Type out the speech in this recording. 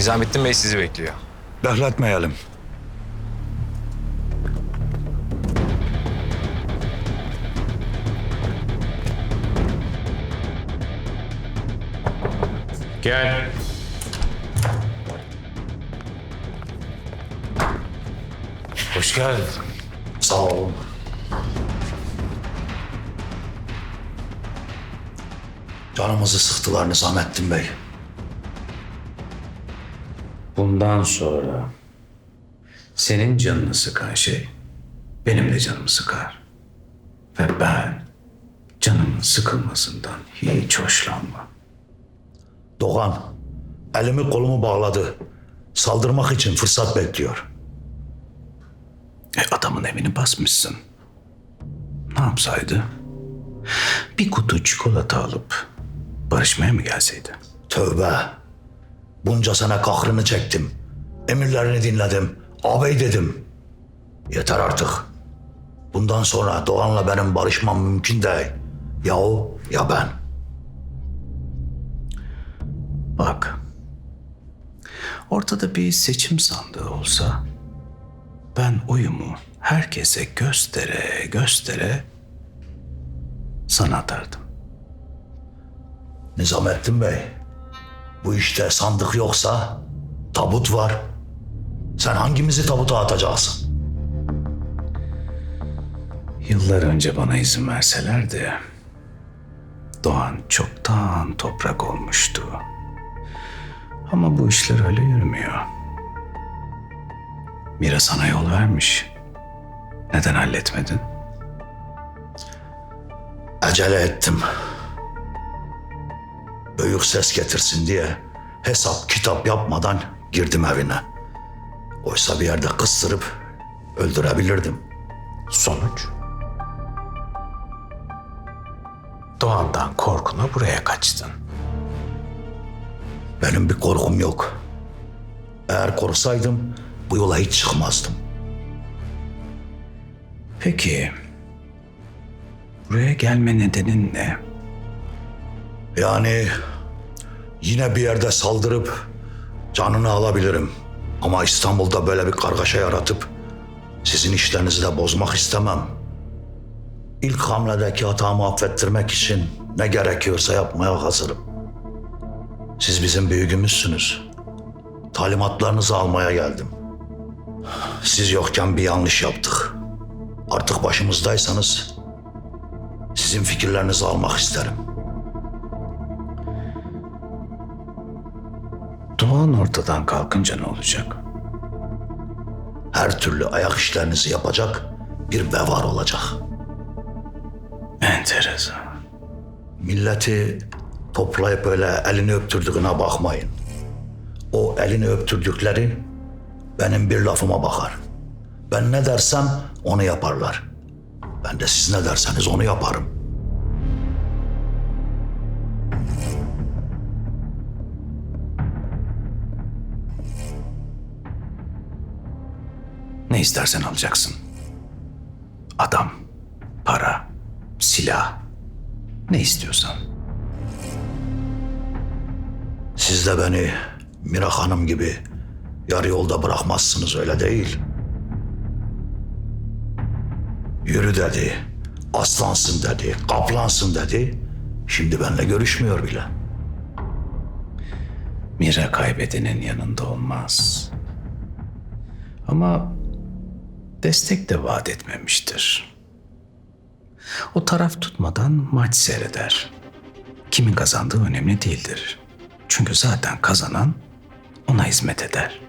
Nizamettin Bey sizi bekliyor. Bekletmeyelim. Gel. Hoş geldin. Sağ olun. Canımızı sıktılar Nizamettin Bey. Bundan sonra senin canını sıkan şey benim de canımı sıkar. Ve ben canımın sıkılmasından hiç hoşlanmam. Doğan, elimi kolumu bağladı. Saldırmak için fırsat bekliyor. E adamın evini basmışsın. Ne yapsaydı? Bir kutu çikolata alıp barışmaya mı gelseydi? Tövbe. Bunca sene kahrını çektim. Emirlerini dinledim. Ağabey dedim. Yeter artık. Bundan sonra Doğan'la benim barışmam mümkün değil. Ya o ya ben. Bak. Ortada bir seçim sandığı olsa ben oyumu herkese göstere göstere sana atardım. Nizamettin Bey, bu işte sandık yoksa tabut var. Sen hangimizi tabuta atacaksın? Yıllar önce bana izin verselerdi Doğan çoktan toprak olmuştu. Ama bu işler öyle yürümüyor. Mira sana yol vermiş. Neden halletmedin? Acele ettim. Büyük ses getirsin diye hesap kitap yapmadan girdim evine. Oysa bir yerde kıstırıp öldürebilirdim. Sonuç? Doğan'dan korkuna buraya kaçtın. Benim bir korkum yok. Eğer korusaydım bu yola hiç çıkmazdım. Peki buraya gelme nedenin ne? Yani yine bir yerde saldırıp canını alabilirim. Ama İstanbul'da böyle bir kargaşa yaratıp sizin işlerinizi de bozmak istemem. İlk hamledeki hatamı affettirmek için ne gerekiyorsa yapmaya hazırım. Siz bizim büyüğümüzsünüz. Talimatlarınızı almaya geldim. Siz yokken bir yanlış yaptık. Artık başımızdaysanız sizin fikirlerinizi almak isterim. Doğan ortadan kalkınca ne olacak? her türlü ayak işlerinizi yapacak bir vevar olacak. Enteresan. Milleti toplayıp öyle elini öptürdüğüne bakmayın. O elini öptürdükleri benim bir lafıma bakar. Ben ne dersem onu yaparlar. Ben de siz ne derseniz onu yaparım. Ne istersen alacaksın. Adam, para, silah. Ne istiyorsan. Siz de beni Mira Hanım gibi yarı yolda bırakmazsınız öyle değil. Yürü dedi, aslansın dedi, kaplansın dedi. Şimdi benimle görüşmüyor bile. Mira kaybedenin yanında olmaz. Ama destek de vaat etmemiştir. O taraf tutmadan maç seyreder. Kimin kazandığı önemli değildir. Çünkü zaten kazanan ona hizmet eder.